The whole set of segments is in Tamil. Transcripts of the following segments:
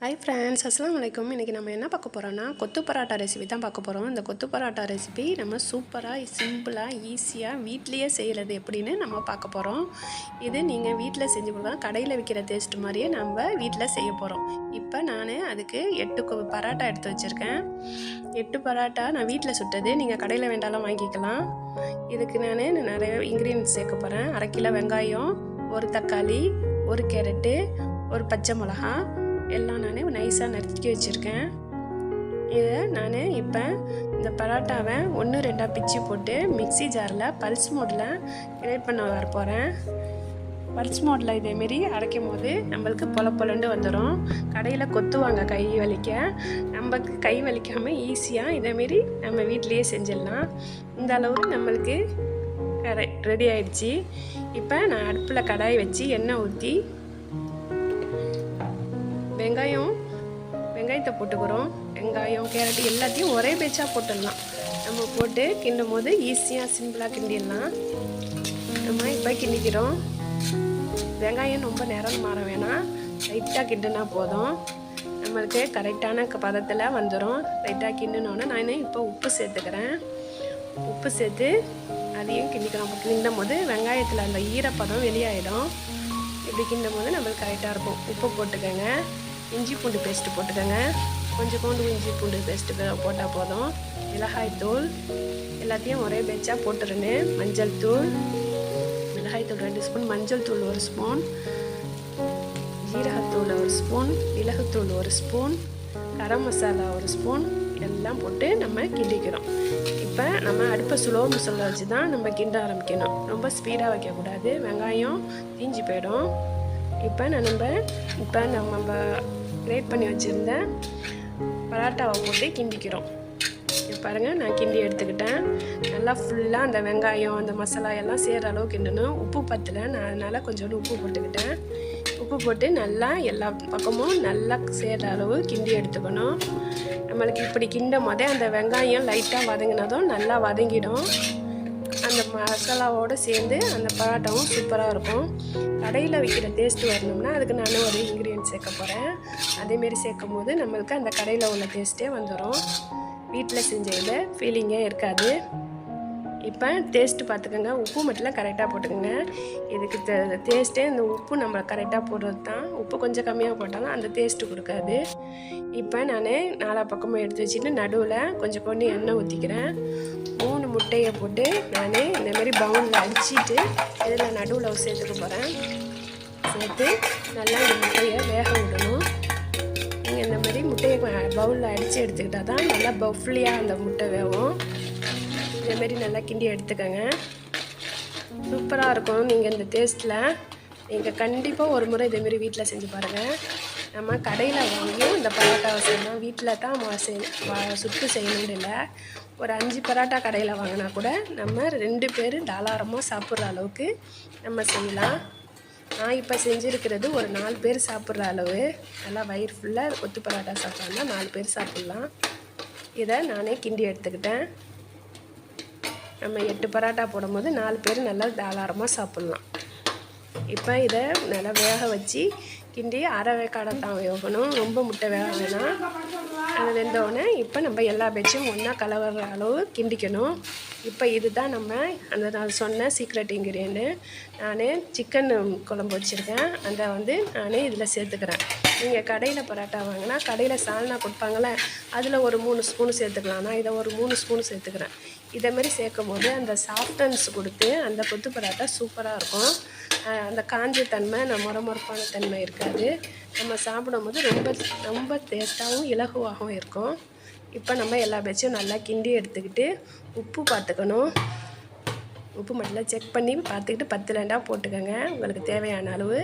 ஹை ஃப்ரெண்ட்ஸ் அஸ்லாம் வலைக்கும் இன்றைக்கி நம்ம என்ன பார்க்க போகிறோன்னா கொத்து பரோட்டா ரெசிபி தான் பார்க்க போகிறோம் இந்த கொத்து பரோட்டா ரெசிபி நம்ம சூப்பராக சிம்பிளாக ஈஸியாக வீட்லேயே செய்கிறது எப்படின்னு நம்ம பார்க்க போகிறோம் இது நீங்கள் வீட்டில் செஞ்சு கொடுக்கலாம். கடையில் விற்கிற டேஸ்ட் மாதிரியே நம்ம வீட்டில் செய்ய போகிறோம் இப்போ நான் அதுக்கு எட்டு கொ- பரோட்டா எடுத்து வச்சுருக்கேன். எட்டு பரோட்டா நான் வீட்டில் சுட்டது. நீங்கள் கடையில் வேண்டாலும் வாங்கிக்கலாம். இதுக்கு நான் நிறைய இன்க்ரீடியன்ஸ் சேர்க்க போகிறேன் அரை கிலோ வெங்காயம் ஒரு தக்காளி ஒரு கேரட்டு ஒரு பச்சை மிளகா எல்லாம் நான் நைஸாக நறுக்கி வச்சுருக்கேன். இதை நான் இப்போ இந்த பரோட்டாவை ஒன்று ரெண்டாக பிச்சு போட்டு மிக்ஸி ஜாரில் பல்ஸ் மோடில் கிரேட் பண்ண வர போகிறேன் பல்ஸ் மோடில் இதேமாரி அரைக்கும் போது நம்மளுக்கு பொல பொலண்டு வந்துடும் கடையில் கொத்துவாங்க கை வலிக்க. நமக்கு கை வலிக்காமல் ஈஸியாக இதேமாரி நம்ம வீட்டிலையே செஞ்சிடலாம். இந்த அளவுக்கு நம்மளுக்கு ரெடி ஆயிடுச்சு. இப்போ நான் அடுப்பில் கடாய் வச்சு எண்ணெய் ஊற்றி வெங்காயம் வெங்காயத்தை போட்டுக்கிறோம். வெங்காயம் கேரட் எல்லாத்தையும் ஒரே பேச்சாக போட்டுடலாம். நம்ம போட்டு கிண்டும் போது ஈஸியாக சிம்பிளாக கிண்டிடலாம். நம்ம இப்போ கிண்டிக்கிறோம். வெங்காயம் ரொம்ப நேரம் மாற வேணாம். லைட்டாக கிண்டுனா போதும். நம்மளுக்கு கரெக்டான பதத்தில் வந்துடும் லைட்டாக கிண்டினோன்னே நான் இப்போ உப்பு சேர்த்துக்கிறேன். உப்பு சேர்த்து அதையும் கிண்டிக்கிறோம் அப்போ கிண்டும் போது வெங்காயத்தில் அந்த ஈரப்பதம் வெளியாயிடும். இப்படி கிண்டும் போது நம்மளுக்கு கரெக்டாக இருக்கும். உப்பு போட்டுக்கோங்க. இஞ்சி பூண்டு பேஸ்ட்டு போட்டுக்கோங்க. கொஞ்சம் கொண்டு இஞ்சி பூண்டு பேஸ்ட்டு போட்டால் போதும். மிளகாய் தூள் எல்லாத்தையும் ஒரே பேச்சாக போட்டுருன்னு. மஞ்சள் தூள் மிளகாய் தூள் ரெண்டு ஸ்பூன் மஞ்சள் தூள் ஒரு ஸ்பூன் ஜீரகத்தூள் ஒரு ஸ்பூன் மிளகுத்தூள் ஒரு ஸ்பூன் கரம் மசாலா ஒரு ஸ்பூன் எல்லாம் போட்டு நம்ம கிண்டிக்கிறோம். இப்போ நம்ம அடுப்பை சுலோ மசாலா வச்சு தான் நம்ம கிண்ட ஆரம்பிக்கணும். ரொம்ப ஸ்பீடாக வைக்கக்கூடாது. வெங்காயம் தீஞ்சு போயிடும். இப்போ நான் நம்ம இப்போ நம்ம கிரேட் பண்ணி வச்சுருந்த பரோட்டாவை போட்டு கிண்டிக்கிறோம். பாருங்கள் பாருங்க நான் கிண்டி எடுத்துக்கிட்டேன். நல்லா ஃபுல்லாக அந்த வெங்காயம் அந்த மசாலா எல்லாம் சேர்கிற அளவுக்கு கிண்டணும். உப்பு பத்தில் நான் அதனால் கொஞ்சோண்டு உப்பு போட்டுக்கிட்டேன். உப்பு போட்டு நல்லா எல்லா பக்கமும் நல்லா சேர்கிற அளவு கிண்டி எடுத்துக்கணும். நம்மளுக்கு இப்படி கிண்டும் போதே அந்த வெங்காயம் லைட்டாக வதங்கினதும் நல்லா வதங்கிடும். அந்த மசாலாவோடு சேர்ந்து அந்த பரோட்டாவும் சூப்பராக இருக்கும். கடையில் விற்கிற டேஸ்ட் வரணும்னா அதுக்கு நான் ஒரு இன்க்ரீடியன்ட் சேர்க்க போகிறேன் அதேமாரி சேர்க்கும் போது நம்மளுக்கு அந்த கடையில் உள்ள டேஸ்ட்டே வந்துடும் வீட்டில் செஞ்சதில் ஃபீலிங்கே இருக்காது. இப்போ டேஸ்ட்டு பார்த்துக்கோங்க. உப்பு மட்டும் கரெக்டாக போட்டுக்கோங்க. இதுக்கு டேஸ்ட்டே இந்த உப்பு நம்ம கரெக்டாக போடுறது தான். உப்பு கொஞ்சம் கம்மியாக போட்டாலும் அந்த டேஸ்ட்டு கொடுக்காது. இப்போ நான் நாலா பக்கமும் எடுத்து வச்சுட்டு நடுவில் கொஞ்சம் கொண்டு எண்ணெய் ஊற்றிக்கிறேன் முட்டையை போட்டு நான் இந்த மாதிரி பவுலில் அடிச்சிட்டு இதில் நடுவில் சேர்த்துக்க போகிறேன். சேர்த்து நல்லா இந்த முட்டையை வேக விடணும். நீங்கள் இந்த மாதிரி முட்டையை பவுலில் அடித்து எடுத்துக்கிட்டால் தான் நல்லா பஃப்லியாக அந்த முட்டை வேகும் இதேமாரி நல்லா கிண்டி எடுத்துக்கோங்க. சூப்பராக இருக்கும். நீங்கள் இந்த டேஸ்ட்டில் நீங்கள் கண்டிப்பாக ஒரு முறை இதேமாரி வீட்டில் செஞ்சு பாருங்கள் நம்ம கடையில் வாங்கி இந்த பரோட்டாவை செய்யணும். வீட்டில் தான் செய் வா- சுட்டு செய்யணும்னு இல்லை. ஒரு அஞ்சு பரோட்டா கடையில் வாங்கினா கூட நம்ம ரெண்டு பேர் தாராளமாக சாப்பிட்ற அளவுக்கு நம்ம செய்யலாம். நான் இப்போ செஞ்சுருக்கிறது ஒரு நாலு பேர் சாப்பிட்ற அளவு. நல்லா வயிறு ஃபுல்லாக கொத்து பரோட்டா சாப்பிட்றோம்னா நாலு பேர் சாப்பிட்லாம். இதை நானே கிண்டி எடுத்துக்கிட்டேன். நம்ம எட்டு பரோட்டா போடும்போது நாலு பேர் நல்லா தாராளமாக சாப்பிட்லாம். இப்போ இதை நல்லா வேக வச்சு கிண்டி அரை வேக்காடை தான் வேகணும் ரொம்ப முட்டை வேக வேணாம். அது வெந்தோடனே இப்போ நம்ம எல்லா பேச்சும் ஒன்றா கலவர அளவு கிண்டிக்கணும். இப்போ இதுதான் நம்ம அந்த நான் சொன்ன சீக்ரெட் இன்க்ரீடியன்ட்டு நான் சிக்கன் குழம்பு வச்சுருக்கேன். அதை வந்து நான் இதில் சேர்த்துக்கிறேன். நீங்கள் கடையில் பரோட்டா வாங்கினா கடையில் சால்னா கொடுப்பாங்களே அதில் ஒரு மூணு ஸ்பூன் சேர்த்துக்கலாம். நான் இதை ஒரு மூணு ஸ்பூன் சேர்த்துக்கிறேன். இதேமாரி மாதிரி சேர்க்கும் போது அந்த சாஃப்டன்ஸ் கொடுத்து அந்த கொத்து பரோட்டா சூப்பராக இருக்கும். அந்த காஞ்ச தன்மை நம்ம முறமுறப்பான தன்மை இருக்காது. நம்ம சாப்பிடும்போது ரொம்ப ரொம்ப டேஸ்ட்டாகவும் இலகுவாகவும் இருக்கும். இப்போ நம்ம எல்லா பேச்சும் நல்லா கிண்டி எடுத்துக்கிட்டு உப்பு பார்த்துக்கணும். உப்பு மட்டும்லாம் செக் பண்ணி பார்த்துக்கிட்டு பத்து ரெண்டாக போட்டுக்கோங்க. உங்களுக்கு தேவையான அளவு.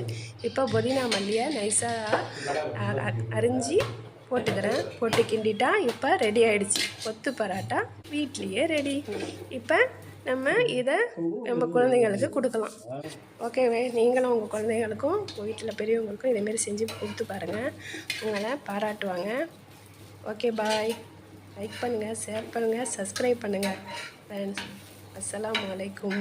இப்போ புதினா மல்லியை நைஸாக அரிஞ்சு போட்டுக்கிறேன். போட்டு கிண்டிட்டா இப்போ ரெடி ஆகிடுச்சி கொத்து பராட்டா வீட்லேயே ரெடி இப்போ நம்ம இதை நம்ம குழந்தைங்களுக்கு கொடுக்கலாம். ஓகேவே நீங்களும் உங்கள் குழந்தைங்களுக்கும் உங்கள் வீட்டில் பெரியவங்களுக்கும் இதேமாரி செஞ்சு கொடுத்து பாருங்கள் உங்களை பாராட்டுவாங்க. ஓகே பாய் லைக் பண்ணுங்கள் ஷேர் பண்ணுங்கள் சப்ஸ்கிரைப் பண்ணுங்கள் আসসালামু আলাইকুম।